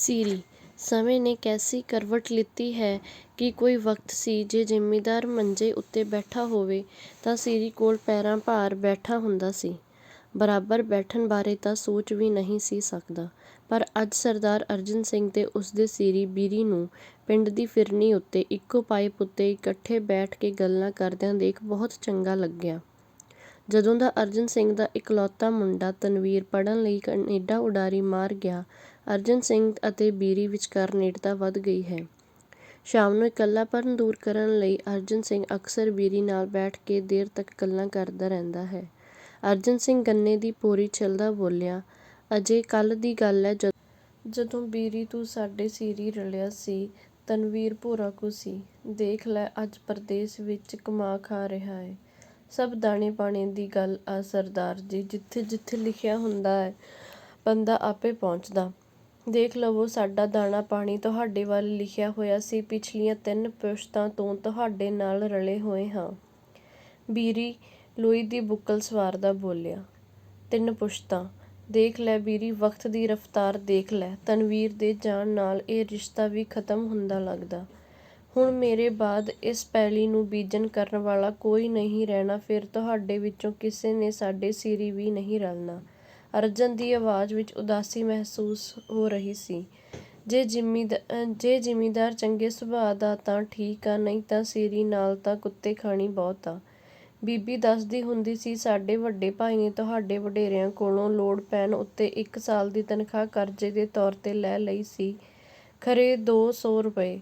ਸੀਰੀ ਸਮੇਂ ਨੇ ਕੈਸੀ ਕਰਵਟ ਲਿੱਤੀ ਹੈ ਕਿ ਕੋਈ ਵਕਤ ਸੀ ਜੇ ਜ਼ਿਮੀਦਾਰ ਮੰਜੇ ਉੱਤੇ ਬੈਠਾ ਹੋਵੇ ਤਾਂ ਸੀਰੀ ਕੋਲ ਪੈਰਾਂ ਭਾਰ ਬੈਠਾ ਹੁੰਦਾ ਸੀ। ਬਰਾਬਰ ਬੈਠਣ ਬਾਰੇ ਤਾਂ ਸੋਚ ਵੀ ਨਹੀਂ ਸੀ ਸਕਦਾ। ਪਰ ਅੱਜ ਸਰਦਾਰ ਅਰਜਨ ਸਿੰਘ ਤੇ ਉਸਦੇ ਸੀਰੀ ਬੀਰੀ ਨੂੰ ਪਿੰਡ ਦੀ ਫਿਰਨੀ ਉੱਤੇ ਇੱਕੋ ਪਾਈਪ ਉੱਤੇ ਇਕੱਠੇ ਬੈਠ ਕੇ ਗੱਲਾਂ ਕਰਦਿਆਂ ਦੇਖ ਬਹੁਤ ਚੰਗਾ ਲੱਗਿਆ। ਜਦੋਂ ਦਾ ਅਰਜਨ ਸਿੰਘ ਦਾ ਇਕਲੌਤਾ ਮੁੰਡਾ ਤਨਵੀਰ ਪੜ੍ਹਨ ਲਈ ਕਨੇਡਾ ਉਡਾਰੀ ਮਾਰ ਗਿਆ, ਅਰਜਨ ਸਿੰਘ ਅਤੇ ਬੀਰੀ ਵਿਚਕਾਰ ਨੇੜਤਾ ਵਧ ਗਈ ਹੈ। ਸ਼ਾਮ ਨੂੰ ਇਕੱਲਾਪਣ ਦੂਰ ਕਰਨ ਲਈ ਅਰਜਨ ਸਿੰਘ ਅਕਸਰ ਬੀਰੀ ਨਾਲ ਬੈਠ ਕੇ ਦੇਰ ਤੱਕ ਗੱਲਾਂ ਕਰਦਾ ਰਹਿੰਦਾ ਹੈ। ਅਰਜਨ ਸਿੰਘ ਗੰਨੇ ਦੀ ਪੋਰੀ ਛਿੱਲਦਾ ਬੋਲਿਆ, "ਅਜੇ ਕੱਲ੍ਹ ਦੀ ਗੱਲ ਏ ਜਦੋਂ ਬੀਰੀ ਤੂੰ ਸਾਡੇ ਸੀਰੀ ਰਲਿਆ ਸੀ, ਤਨਵੀਰ ਭੋਰਾ ਕੁ ਸੀ। ਦੇਖ ਲੈ ਅੱਜ ਪਰਦੇਸ ਵਿੱਚ ਕਮਾ ਖਾ ਰਿਹਾ ਏ। ਸਭ ਦਾਣੇ ਪਾਣੇ ਦੀ ਗੱਲ ਆ ਸਰਦਾਰ ਜੀ ਜਿੱਥੇ-ਜਿੱਥੇ ਲਿਖਿਆ ਹੁੰਦਾ ਏ, ਬੰਦਾ ਆਪੇ ਪਹੁੰਚਦਾ। ਦੇਖ ਲਵੋ ਸਾਡਾ ਦਾਣਾ-ਪਾਣੀ ਤੁਹਾਡੇ ਵੱਲ ਲਿਖਿਆ ਹੋਇਆ ਸੀ ਪਿਛਲੀਆਂ ਤਿੰਨ ਪੁਸ਼ਤਾਂ ਤੋਂ ਤੁਹਾਡੇ ਨਾਲ ਰਲੇ ਹੋਏ ਹਾਂ।" ਬੀਰੀ ਲੋਈ ਦੀ ਬੁੱਕਲ ਸੰਵਾਰਦਾ ਬੋਲਿਆ, "ਤਿੰਨ ਪੁਸ਼ਤਾਂ! ਦੇਖ ਲੈ ਬੀਰੀ ਵਕਤ ਦੀ ਰਫ਼ਤਾਰ ਦੇਖ ਲੈ, ਤਨਵੀਰ ਦੇ ਜਾਣ ਨਾਲ ਇਹ ਰਿਸ਼ਤਾ ਵੀ ਖ਼ਤਮ ਹੁੰਦਾ ਲੱਗਦਾ। ਹੁਣ ਮੇਰੇ ਬਾਅਦ ਇਸ ਪੈਲੀ ਨੂੰ ਬੀਜਣ ਕਰਨ ਵਾਲਾ ਕੋਈ ਨਹੀਂ ਰਹਿਣਾ ਫਿਰ ਤੁਹਾਡੇ ਵਿੱਚੋਂ ਕਿਸੇ ਨੇ ਸਾਡੇ ਸਿਰੀ ਵੀ ਨਹੀਂ ਰਲਣਾ।" ਅਰਜਨ ਦੀ ਆਵਾਜ਼ ਵਿੱਚ ਉਦਾਸੀ ਮਹਿਸੂਸ ਹੋ ਰਹੀ ਸੀ। "ਜੇ ਜ਼ਿਮੀਦਾਰ ਚੰਗੇ ਸੁਭਾਅ ਦਾ ਤਾਂ ਠੀਕ ਆ, ਨਹੀਂ ਤਾਂ ਸੀਰੀ ਨਾਲ ਤਾਂ ਕੁੱਤੇ-ਖਾਣੀ ਬਹੁਤ ਆ। ਬੀਬੀ ਦੱਸਦੀ ਹੁੰਦੀ ਸੀ, ਸਾਡੇ ਵੱਡੇ ਭਾਈ ਨੇ ਤੁਹਾਡੇ ਵਡੇਰਿਆਂ ਕੋਲੋਂ ਲੋੜ ਪੈਣ ਉੱਤੇ ਇੱਕ ਸਾਲ ਦੀ ਤਨਖ਼ਾਹ ਕਰਜ਼ੇ ਦੇ ਤੌਰ 'ਤੇ ਲੈ ਲਈ ਸੀ ਖ਼ਰੇ ਦੋ ਸੌ ਰੁਪਏ।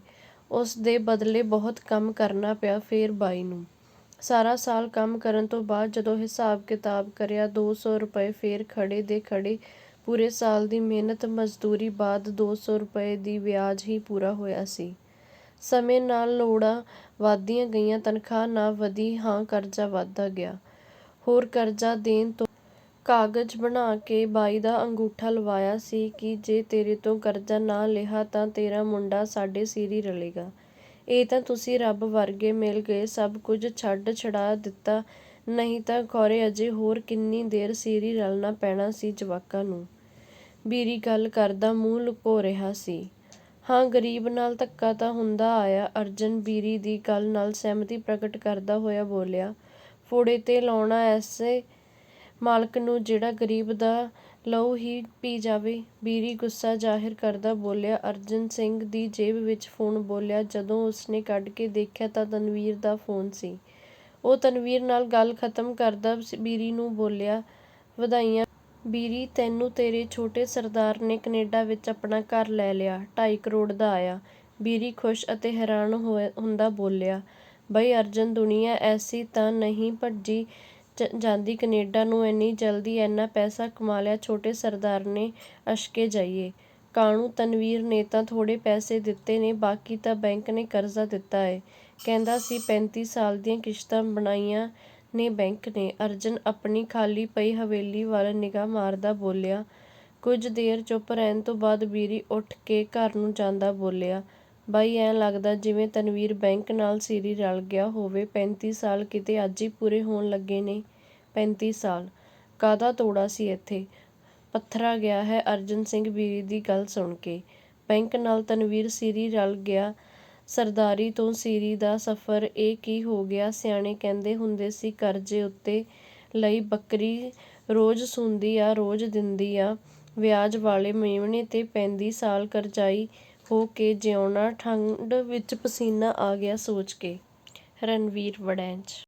ਉਸ ਦੇ ਬਦਲੇ ਬਹੁਤ ਕੰਮ ਕਰਨਾ ਪਿਆ ਫੇਰ ਬਾਈ ਨੂੰ। ਸਾਰਾ ਸਾਲ ਕੰਮ ਕਰਨ ਤੋਂ ਬਾਅਦ ਜਦੋਂ ਹਿਸਾਬ-ਕਿਤਾਬ ਕਰਿਆ, ਦੋ ਸੌ ਰੁਪਏ ਫੇਰ ਖੜੇ ਦੇ ਖੜੇ ਪੂਰੇ ਸਾਲ ਦੀ ਮਿਹਨਤ, ਮਜ਼ਦੂਰੀ ਬਾਅਦ ਦੋ ਸੌ ਰੁਪਏ ਦੀ ਵਿਆਜ ਹੀ ਪੂਰਾ ਹੋਇਆ ਸੀ। ਸਮੇਂ ਨਾਲ ਲੋੜਾਂ ਵਧਦੀਆਂ ਗਈਆਂ, ਤਨਖ਼ਾਹ ਨਾ ਵਧੀ ਹਾਂ ਕਰਜ਼ਾ ਵਧਦਾ ਗਿਆ। ਹੋਰ ਕਰਜ਼ਾ ਦੇਣ ਤੋਂ ਕਾਗਜ਼ ਬਣਾ ਕੇ ਬਾਈ ਦਾ ਅੰਗੂਠਾ ਲਵਾਇਆ ਸੀ ਕਿ ਜੇ ਤੇਰੇ ਤੋਂ ਕਰਜ਼ਾ ਨਾ ਲਿਆ ਤਾਂ ਤੇਰਾ ਮੁੰਡਾ ਸਾਡੇ ਸੀਰੀ ਰਲੇਗਾ। ਇਹ ਤਾਂ ਤੁਸੀਂ ਰੱਬ ਵਰਗੇ ਮਿਲ ਗਏ ਸਭ ਕੁਝ ਛੱਡ-ਛਡਾ ਦਿੱਤਾ ਨਹੀਂ ਤਾਂ ਖੌਰੇ ਅਜੇ ਹੋਰ ਕਿੰਨੀ ਦੇਰ ਸੀਰੀ ਰਲਣਾ ਪੈਣਾ ਸੀ ਜਵਾਕਾਂ ਨੂੰ।" ਬੀਰੀ ਗੱਲ ਕਰਦਾ ਮੂੰਹ ਲੁਕੋ ਰਿਹਾ ਸੀ। "ਹਾਂ ਗ਼ਰੀਬ ਨਾਲ ਧੱਕਾ ਤਾਂ ਹੁੰਦਾ ਆਇਆ।" ਅਰਜਨ ਬੀਰੀ ਦੀ ਗੱਲ ਨਾਲ ਸਹਿਮਤੀ ਪ੍ਰਗਟ ਕਰਦਾ ਹੋਇਆ ਬੋਲਿਆ, "ਫੋੜੇ 'ਤੇ ਲਾਉਣਾ ਐਸੇ ਮਾਲਕ ਨੂੰ ਜਿਹੜਾ ਗ਼ਰੀਬ ਦਾ ਲਹੂ ਹੀ ਪੀ ਜਾਵੇ।" ਬੀਰੀ ਗੁੱਸਾ ਜ਼ਾਹਿਰ ਕਰਦਾ ਬੋਲਿਆ। ਅਰਜਨ ਸਿੰਘ ਦੀ ਜੇਬ ਵਿੱਚ ਫ਼ੋਨ ਬੋਲਿਆ ਜਦੋਂ ਉਸਨੇ ਕੱਢ ਕੇ ਦੇਖਿਆ ਤਾਂ ਤਨਵੀਰ ਦਾ ਫ਼ੋਨ ਸੀ। ਉਹ ਤਨਵੀਰ ਨਾਲ ਗੱਲ ਖ਼ਤਮ ਕਰਦਾ ਬੀਰੀ ਨੂੰ ਬੋਲਿਆ, "ਵਧਾਈਆਂ ਬੀਰੀ ਤੈਨੂੰ ਤੇਰੇ ਛੋਟੇ ਸਰਦਾਰ ਨੇ ਕਨੇਡਾ ਵਿੱਚ ਆਪਣਾ ਘਰ ਲੈ ਲਿਆ, ਢਾਈ ਕਰੋੜ ਦਾ ਆਇਆ।" ਬੀਰੀ ਖ਼ੁਸ਼ ਅਤੇ ਹੈਰਾਨ ਹੁੰਦਾ ਬੋਲਿਆ, "ਬਈ ਅਰਜਨ ਦੁਨੀਆ ਐਸੀ ਤਾਂ ਨਹੀਂ ਭੱਜੀ ਜਾਂਦੀ ਕਨੇਡਾ ਨੂੰ ਐਨੀ ਜਲਦੀ ਐਨਾ ਪੈਸਾ ਕਮਾ ਲਿਆ ਛੋਟੇ ਸਰਦਾਰ ਨੇ ਅਸ਼ਕੇ ਜਾਈਏ, ਕਾਣੂ ਤਨਵੀਰ ਨੇ ਤਾਂ ਥੋੜ੍ਹੇ ਪੈਸੇ ਦਿੱਤੇ ਨੇ ਬਾਕੀ ਤਾਂ ਬੈਂਕ ਨੇ ਕਰਜ਼ਾ ਦਿੱਤਾ ਏ, ਕਹਿੰਦਾ ਸੀ ਪੈਂਤੀ ਸਾਲ ਦੀਆਂ ਕਿਸ਼ਤਾਂ ਬਣਾਈਆਂ ਨੇ ਬੈਂਕ ਨੇ।" ਅਰਜਨ ਆਪਣੀ ਖਾਲੀ ਪਈ ਹਵੇਲੀ ਵੱਲ ਨਿਗਾਹ ਮਾਰਦਾ ਬੋਲਿਆ। ਕੁਝ ਦੇਰ ਚੁੱਪ ਰਹਿਣ ਤੋਂ ਬਾਅਦ ਬੀਰੀ ਉੱਠ ਕੇ ਘਰ ਨੂੰ ਜਾਂਦਾ ਬੋਲਿਆ, "ਬਈ, ਐਂ ਲੱਗਦਾ ਜਿਵੇਂ ਤਨਵੀਰ ਬੈਂਕ ਨਾਲ ਸਿਰੀ ਰਲ ਗਿਆ ਹੋਵੇ ਪੈਂਤੀ ਸਾਲ ਕਿਤੇ ਅੱਜ ਹੀ ਪੂਰੇ ਹੋਣ ਲੱਗੇ ਨੇ।" "ਪੈਂਤੀ ਸਾਲ! ਕਾਹਦਾ ਤੋੜਾ ਸੀ ਏਥੇ?" ਪੱਥਰਾ ਗਿਆ ਹੈ ਅਰਜਨ ਸਿੰਘ ਬੀਰੀ ਦੀ ਗੱਲ ਸੁਣ ਕੇ। "ਬੈਂਕ ਨਾਲ ਤਨਵੀਰ ਸੀਰੀ ਰਲ ਗਿਆ ਸਰਦਾਰੀ ਤੋਂ ਸੀਰੀ ਦਾ ਸਫ਼ਰ, ਇਹ ਕੀ ਹੋ ਗਿਆ ਸਿਆਣੇ ਕਹਿੰਦੇ ਹੁੰਦੇ ਸੀ, ਕਰਜ਼ੇ ਉੱਤੇ ਲਈ ਬੱਕਰੀ ਰੋਜ਼ ਸੂੰਦੀ ਆ, ਰੋਜ਼ ਦਿੰਦੀ ਆ ਵਿਆਜ ਵਾਲੇ ਮੇਮਣੇ ਤੇ ਪੈਂਤੀ ਸਾਲ ਕਰਜ਼ਾਈ ਹੋ ਕੇ ਜਿਉਣਾ ਠੰਡ ਵਿੱਚ ਪਸੀਨਾ ਆ ਗਿਆ ਸੋਚ ਕੇ।" ਰਣਵੀਰ ਵੜੈਚ